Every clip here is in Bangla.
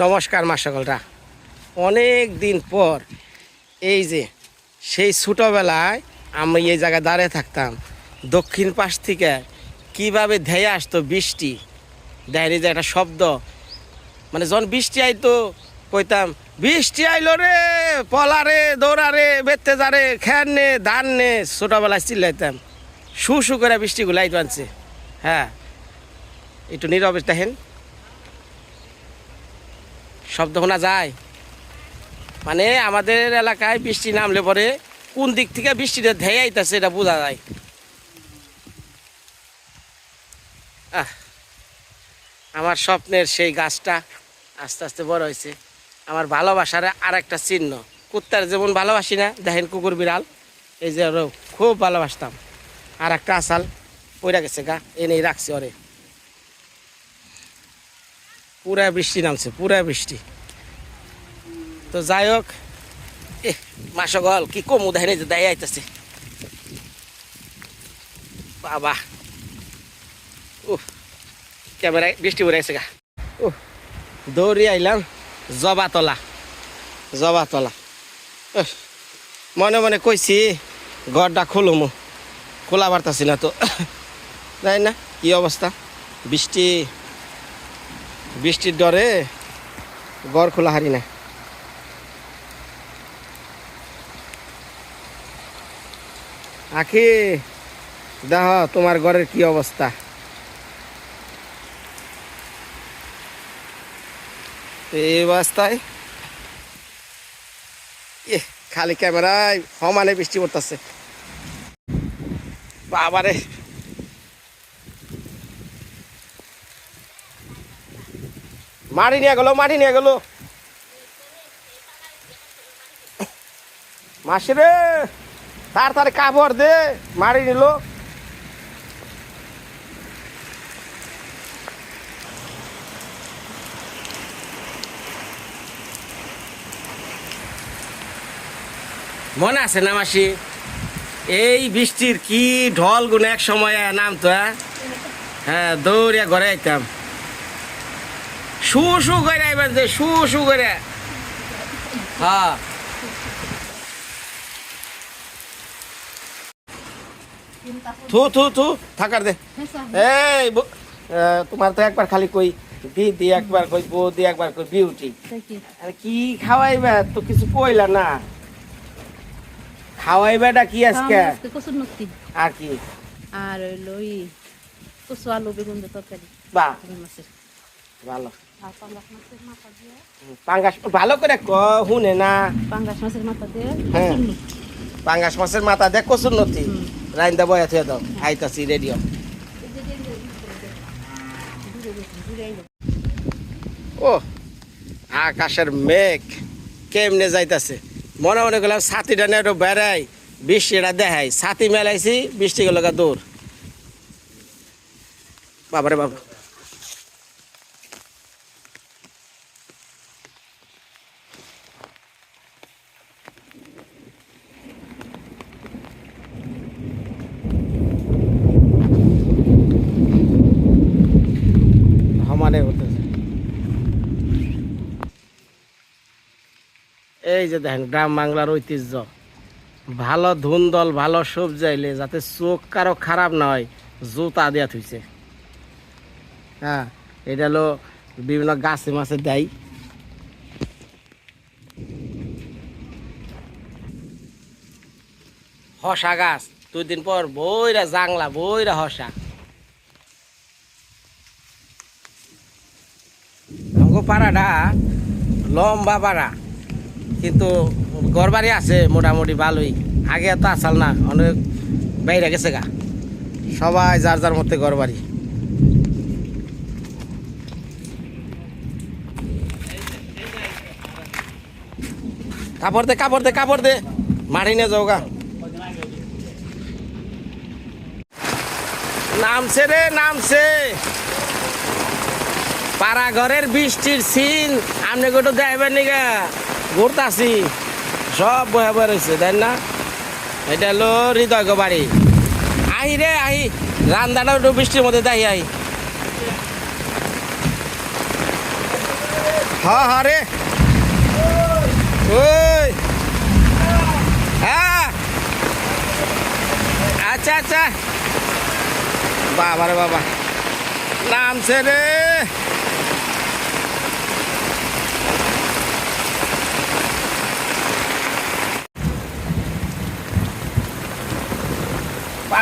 নমস্কার মা সকলরা। অনেক দিন পর এই যে সেই ছোটোবেলায় আমি এই জায়গায় দাঁড়িয়ে থাকতাম, দক্ষিণ পাশ থেকে কীভাবে ধেয়ে আসতো বৃষ্টি দেয়নি যে একটা শব্দ। মানে যখন বৃষ্টি আইতো, কইতাম, বৃষ্টি আইলো রে, পলা রে, দৌড়া রে বেতে যা রে, খ্যান নে, ধান নে, ছোটোবেলায় চিল্লাইতাম। শু শু করে বৃষ্টিগুলো আইতো আনছে। হ্যাঁ একটু নীরবে দেখেন শব্দ শোনা যায়। মানে আমাদের এলাকায় বৃষ্টি নামলে পরে কোন দিক থেকে বৃষ্টিটা ধেয়ে আইতেছে এটা বোঝা যায়। আহ, আমার স্বপ্নের সেই গাছটা আস্তে আস্তে বড় হয়েছে। আমার ভালোবাসার আর একটা চিহ্ন। কুত্তার যেমন ভালোবাসি না দেখেন কুকুর বিড়াল এই যে খুব ভালোবাসতাম। আর একটা আসাল পইরা গেছে গা এনেই রাখছে ওরে। পুরা বৃষ্টি নামছে, পুরা বৃষ্টি। তো যাই হোক এ মাসগল কি কম উদাহরণ যে দেয় আইতেছে। বাবা। ও ক্যামেরায় বৃষ্টি পড়ে গেছে গা। ও দৌড়ি আইলাম জবাতলা জবাতলা। মনে মনে কইছি, ঘরটা খুলুমু। খোলা পারতাছি না তো। তাই না? কি অবস্থা? বৃষ্টি বৃষ্টির ডরে ঘর খোলা হারি না। আখি দেখ তোমার ঘরের কি অবস্থা? এই অবস্থায় এ খালি ক্যামেরায় সমানে বৃষ্টি পড়তেছে। বাবারে। মারি নিয়ে গেল, মারি নিয়ে গেল। মাসি রে, তাড়াতাড়ি কাপড় দে, মারি নিল। মনে আছে না মাসি? এই বৃষ্টির কি ঢল গুনে এক সময় নামতো হ্যাঁ? হ্যাঁ দৌড়িয়া ঘরে আইতাম। শু শু করে যে শু শু করে। হ্যাঁ। থু থু থু থাকার দে। এই তোমার তো একবার খালি কই দিদি একবার কই বৌদি একবার কই বিউটি। আরে কি খাওয়াইবা? তো কিছু কইলা না। খাওয়াইবেটা কি আজকে? আর কি? আর হইল ই কচু আলু বেগুন তরকারি। বা ভালো। পাঙ্গাস ভালো করে ক শুনে না। পাঙ্গাস মাছের মাথা দিয়ে হ্যাঁ। পাঙ্গাস মাছের মাথা দেখ কচুর নথি। রাইন্দা বয়া থুয়ে দাও। আইতাছি রেডিও ও আকাশের মেঘ কেমনে যাইতাছে? মনে মনে করলাম ছাতিটা নিয়ে একটু বেড়াই বৃষ্টিটা দেখাই। ছাতি মেলাইছি বৃষ্টি গেল দূর। বাবারে বাবা। সমানে হতেছে এই যে দেখেন, গ্রাম বাংলার ঐতিহ্য। ভালো ধুন্দল, ভালো সবজি আইলে যাতে চোখ কারও খারাপ না হয়, জুতা দিয়া থুইছে। হ্যাঁ এটা হলো বিভিন্ন গাছে মাছে দেয়। হসা গাছ, দুই দিন পর বইরা জাংলা, বইরা হসা। পাড়াটা লম্বা পাড়া। কিন্তু ঘরবাড়ি আছে মোটামুটি ভালোই। আগে তো আসাল না, অনেক বাইরে গেছে গা। সবাই যার যার মধ্যে ঘরবাড়ি। কাপড় দে কাপড় দে কাপড় দে। মারি নিয়ে যাও গা। নামছে রে, নামছে। পাড়া ঘরের বৃষ্টির সিন আপনি গোটো দেখাবেন নিগা ঘুরতাছি। সব বয়ে রয়েছে তাই না? এটা হলো হৃদয় বাড়ি। আহি রে আহি। রান্দাটা একটু বৃষ্টির মধ্যে দেয় আহি। হ্যাঁ হ্যাঁ রে। ওই। হ্যাঁ আচ্ছা আচ্ছা। বাবা রে বাবা। নামছে রে।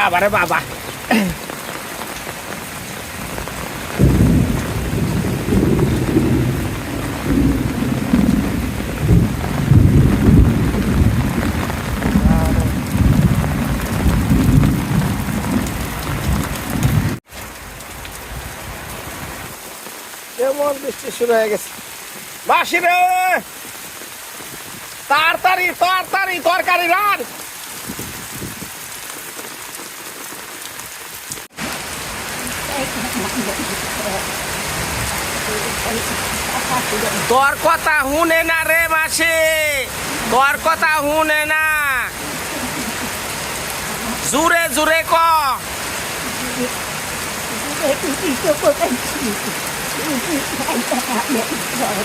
বাবা বাবা। বৃষ্টি শুরু হয়ে গেছে। মাসি রে তাড়াতাড়ি তাড়াতাড়ি তরকারি রান! তোর কথা শুনে না রে মাসি। তোর কথা শুনে না। জুরে জুরে ক।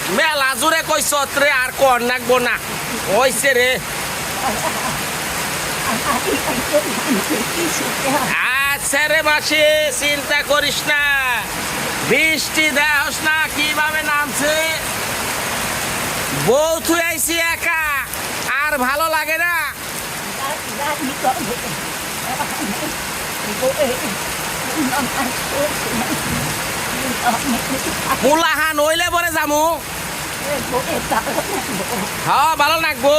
মেলা জুরে কইস রে আর কর নাকবো না। ওইছে রে। আচ্ছা রে মাসি চিন্তা করিস না। বৃষ্টি দেহস না, কীভাবে নামছে? বউ তুই আইসি একা, আর ভালো লাগে না। মুলাহান হইলে পরে যামু। হ্যাঁ ভালো লাগবো।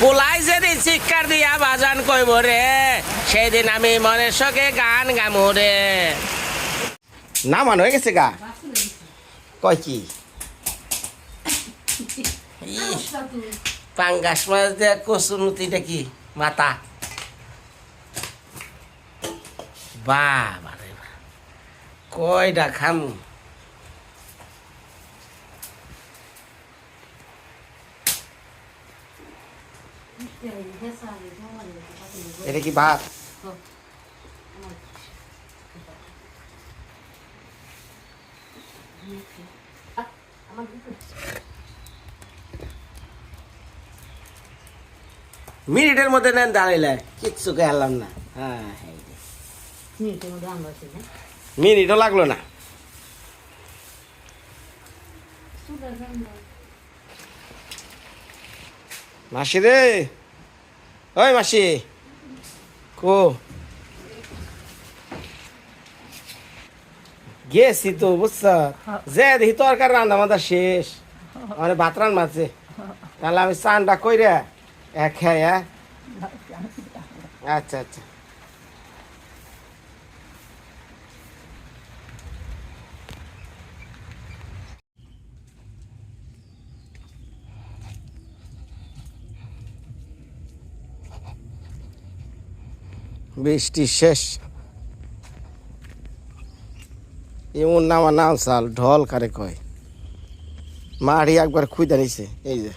পোলাই যেদিন চিৎকার দিয়া বাজান কইব রে। সেদিন আমি মনের সঙ্গে গান গামু রে। না, মান, হয়ে গেছে গা। কয় কি? পাঙ্গাস মাছ দিয়ে কচুনুতিটা কি? মাথা বাবা রে। কয়টা খামু? এটা কি ভাত? মিনিটের মধ্যে নেন দাঁড়াইলে। কিচ্ছু গেলাম না। হ্যাঁ। মিনিটও লাগল না। মাসি রে ওই মাসি, কো। গেছি তো, বুঝছ? যে দেখি তরকারি রান্না মাথা শেষ। মানে ভাত রান মারছে তাহলে আমি চানটা কইরে এক খাইয়া আচ্ছা আচ্ছা। বৃষ্টি শেষ। এমন নামা নাম চাল, ঢল কারে কয়। মাড়ি একবার খুঁজে নিছে, এই যে।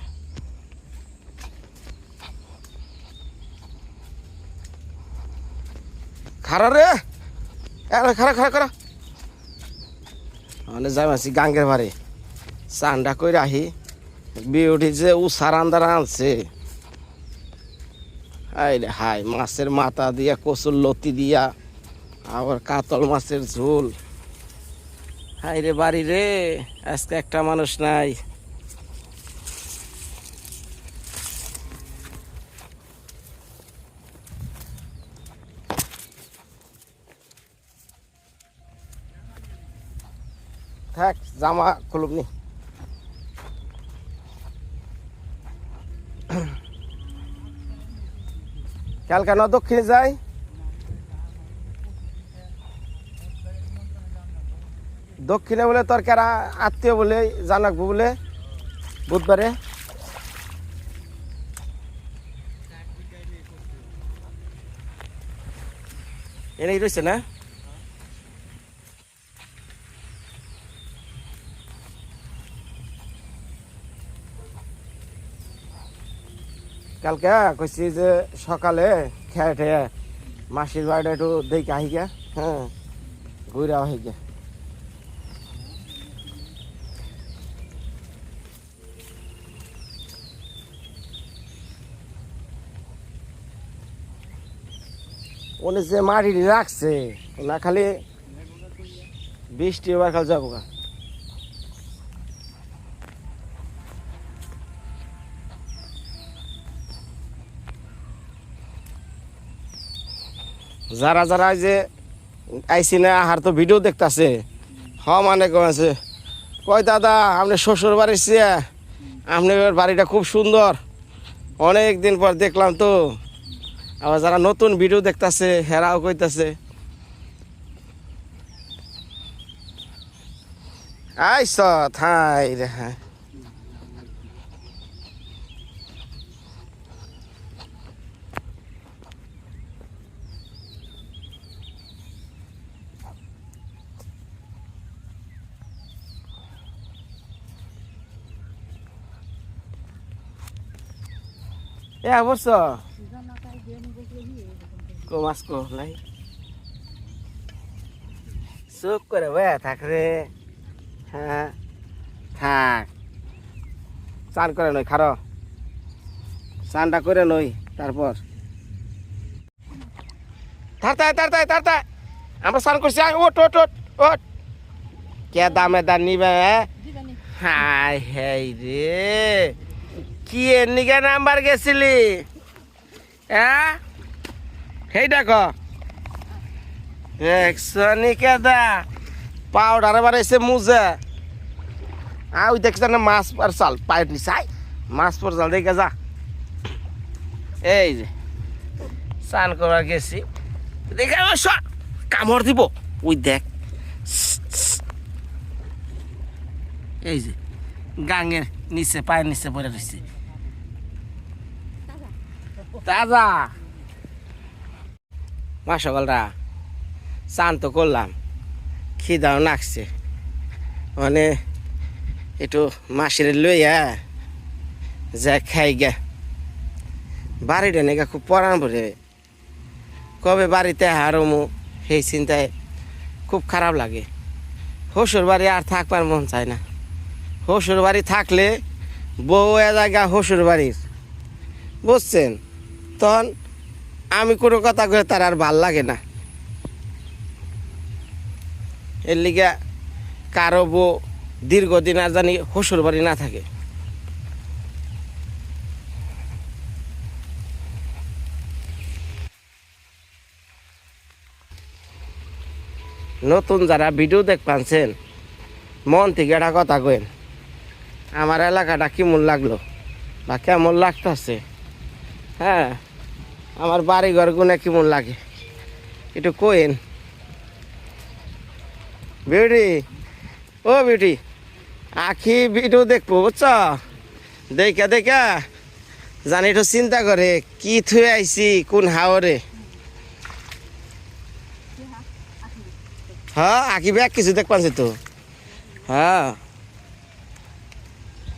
খারা রে! খারা খারা খারা মানে যাই মাসি, গাঙ্গের বাড়ি। চান্ডা কইরা আহি, বিউটি যে উষার আন্দার আনছে। আইরে হাই, মাছের মাথা দিয়া, কচুর লতি দিয়া, আবার কাতল মাছের ঝোল। হাই রে বাড়ি রে, আজকে একটা মানুষ নাই। থাক, জামা খুলুম নি। কাল কেন দক্ষিণে যাই। দক্ষিণে বলে তোর কেরা আত্মীয় বলে জানাকবো বলে, বুধবারে। এনেই রয়েছে না? কালকে কইছি যে সকালে খেয়ে ঠেয়ে মাসির বাড়িটা একটু দেখে আহিকা হ্যাঁ ঘুরে আহিকা উনি যে মাটি রাখছে, না খালি বৃষ্টি এবার খালি যাব গা। যারা যারা যে আইসি না আহার তো ভিডিও দেখতাছে হ মানে কমেছে কয় দাদা, আপনি শ্বশুর বাড়ি চেয়ে আপনার বাড়িটা খুব সুন্দর। অনেক দিন পর দেখলাম তো। আবার যারা নতুন ভিডিও দেখতাছে, হেরাও কইতাছে। আইস থাই রে হ্যাঁ। এ অবশ্য। কো মাছ কো নাই। চুপ করে বয়া থাক রে। হ্যাঁ থাক। চান করে নই খারো। চানটা করে নই তারপর। তাড়াতাড়ি তাড়াতাড়ি তাড়াতাড়ি আমরা চান করছি ওট ওট ওট ওট কে দামে দাম নিবে হাই হাই রে। কি এর নাম্বার গেছিলি? হ্যাঁ? সেই ওই দেখছ না মাছ চাল পর দেখে যা। এই যে গেছি। দেখে দিব। ওই দেখ। এই যে, গাঙের নিচে, পায়ের নিচে পড়ে রয়েছে তাজা। মা সকালরা চান তো করলাম, খিদাও নাকছে। মানে একটু মাসির লইয়া যা খাই গে। বাড়িটা নাকি খুব পরান পড়ে কবে বাড়িতে হারমু, সেই চিন্তায় খুব খারাপ লাগে। শ্বশুর বাড়ি আর থাকবার মন চায় না। শ্বশুর বাড়ি থাকলে বউ এ জায়গা শ্বশুর বাড়ির। বুঝছেন? তখন আমি কোনো কথা কয়ে তার আর ভালো লাগে না। এর লিগে কারও বউ দীর্ঘদিন আর জানি শ্বশুর বাড়ি না থাকে। নতুন যারা ভিডিও দেখ পাচ্ছেন মন থেকে একটা কথা কইন, আমার এলাকাটা কেমন লাগল বা কেমন লাগতেছে? হ্যাঁ আমার বাড়ি ঘর গুনে কেমন লাগে? একটু কইন বিউটি, ও বিউটি, আখি ভিডিও দেখব, বুঝছ? দেখা দেখা। জানি একটু চিন্তা করে, কি থুয়ে আইছি, কোন হাওরে? হ্যাঁ আঁকি ব্যাগ কিছু দেখ পাচ্ছি তো। হ্যাঁ।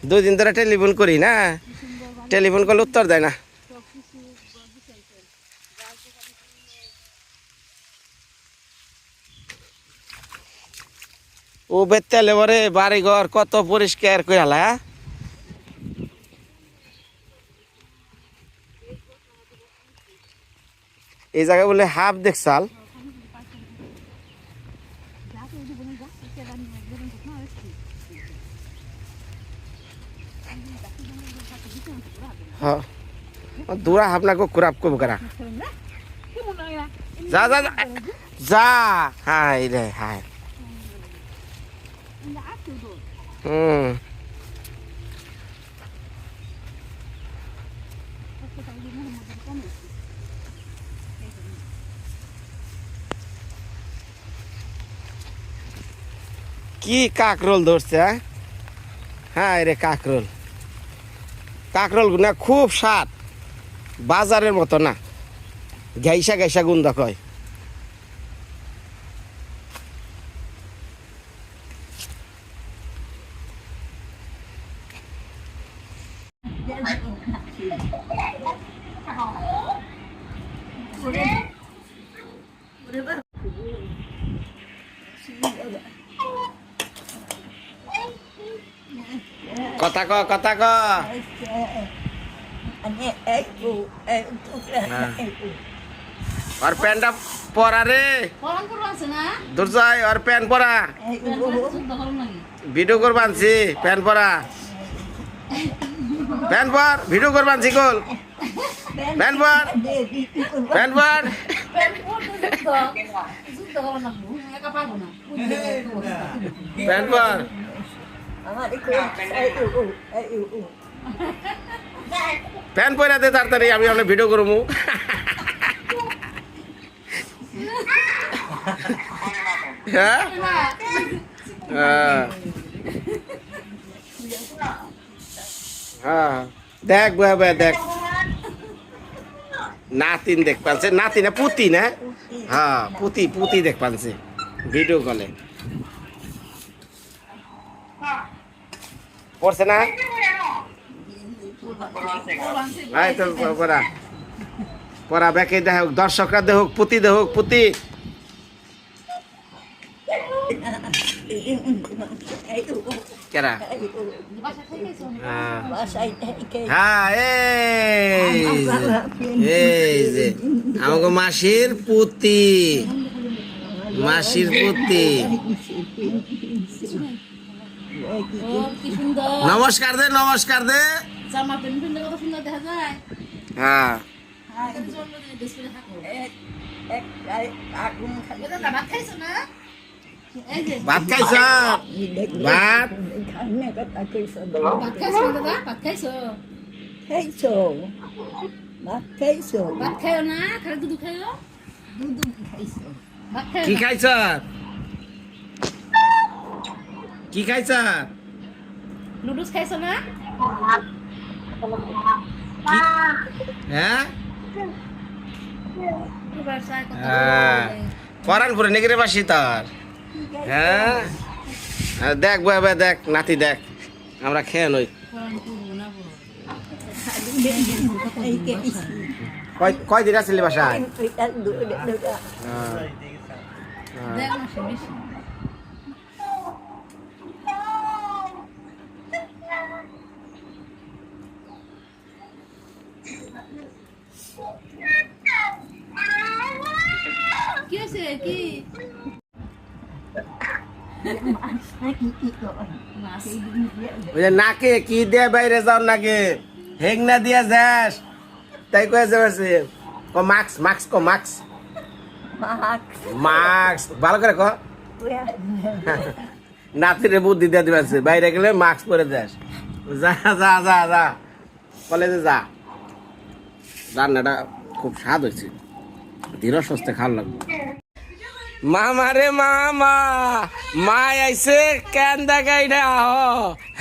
দুদিন ধরে টেলিফোন করি না। টেলিফোন করলে উত্তর দেয় না। ও বেতেলে পরে বাড়ি ঘর কত পরিষ্কার করে হালা এই জায়গায় বলে হাফ দেখছাল হ্যাঁ। দূরা হাফ না কুরাপ করব কারা যা যা যা। হাই রে হাই কি কাকরোল ধরছে হ্যাঁ? রে কাকরোল। কাকরোল না, খুব স্বাদ। বাজারের মতো না। ঘাইসা ঘাইসা গুণ কয়। কথা ক কথা ক। আচ্ছা। আচ্ছা। আচ্ছা। আর প্যান্টটা পরা রে দুর্জয় আর প্যান্ট পরা ভিডিও করবা আনছি প্যান্ট পরা প্যান্ট পর ভিডিও করবা আনছি কল প্যান্ট পর প্যান্ট পর প্যান্ট পর প্যান্ট পরা দে তাড়াতাড়ি আমি আপনার ভিডিও করব বাবা দেখ নাতিন দেখ পাচ্ছে নাতি না, পুতি না? হ্যাঁ পুতি পুতি দেখ পাচ্ছে ভিডিও কলে। পড়ছে না? পড়া। পড়া, ব্যাকে দেখ দর্শকরা দেখ পুতি দেখ পুতি। কেরা হ্যাঁ হ্যাঁ এই যে, আমাকে মাসির পুতি মাসির পুতি নমস্কার দে নমস্কার দে হ্যাঁ খাইছো না ভাত খাইছ? ভাত? ভাত খাইছো? দাদা ভাত খাইছো? খাইছো ভাত খাইছো ভাত খাইও না খালি দুধ খাইও? দুধ খাইছো। ভাত কি। খাইছ? কি খাইছ? নুডলস খাইছো না? হ্যাঁ পরান পুরে নেগরে বাসি তার হ্যাঁ? আর দেখ বাবা দেখ, নাতি, দেখ, আমরা খেয়ে নই। কয় দিন আসলি বাসায়? হ্যাঁ। কি হয়েছে? কি? ওই যে নাকে কি দিয়ে বাইরে যাও নাকে? হেং না দিয়ে যাস। তাই কয়ে যাবে ক মাস্ক মাস্ক ক মাস্ক। মাস্ক। ভালো করে ক। নাতিরে বুদ্ধি দিয়ে দিবে বাইরে গেলে মাস্ক পরে যাস। যা যা যা যা। কলেজে যা। রান্নাটা খুব স্বাদ হয়েছে। ধীর সস্তে খাওয়ার লাগবে। মামা রে মামা মা আইছে কেন দেখাই না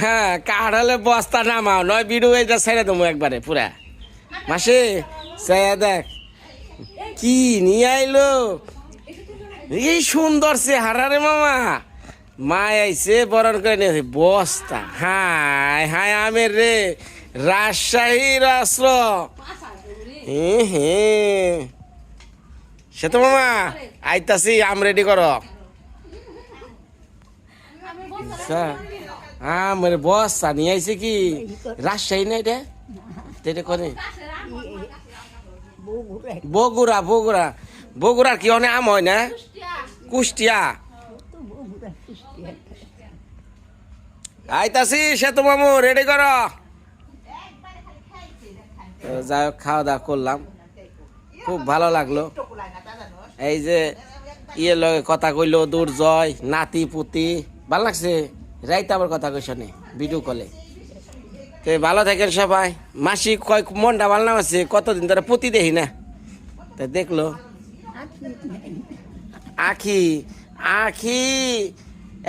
হ্যাঁ কাঠলে বস্তা নামাও, নয় বিড়ু এইটা ছেড়ে দেবো একবারে, পুরা। মাসে সে দেখ, কি নিয়ে আইলো? এই সুন্দর সে হারারে মামা। মা আইছে বরণ করে নিয়েছে বস্তা। হাই হাই আমের রে, রাজশাহীর অস্ত্র হ্যাঁ হ্যাঁ সে মামা, আইতাছি, আম রেডি করো। হ্যাঁ আমার বস্তা নিয়ে আইছে কি? রাজশাহী না এটা এটা করে বগুড়া বগুড়া। বগুড়ার কি অনেক আম হয় না? কুষ্টিয়া। আইতাছি সে মামু রেডি করো। যাই হোক, খাওয়া দাওয়া করলাম। খুব ভালো লাগল। এই যে ইয়ে লগে কথা কইলো দুর্জয় নাতি পুতি। ভালো লাগছে? রাইতে আবার কথা কইস নে ভিডিও কলে তো ভালো থাকেন সবাই। মাসি কয় মনটা ভালো না আছে কতদিন ধরে পুতি দেখি না। তা দেখল। আখি আখি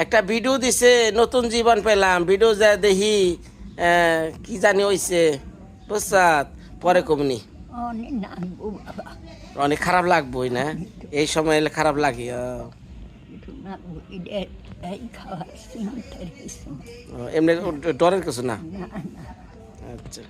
একটা ভিডিও দিছে নতুন জীবন পেলাম। ভিডিও যা দেখি কি জানি হইছে। বুঝছাত পরে কমনি। অনেক খারাপ লাগবোই না? এই সময় এলে খারাপ লাগে এমনি ডরের কিছু না। আচ্ছা।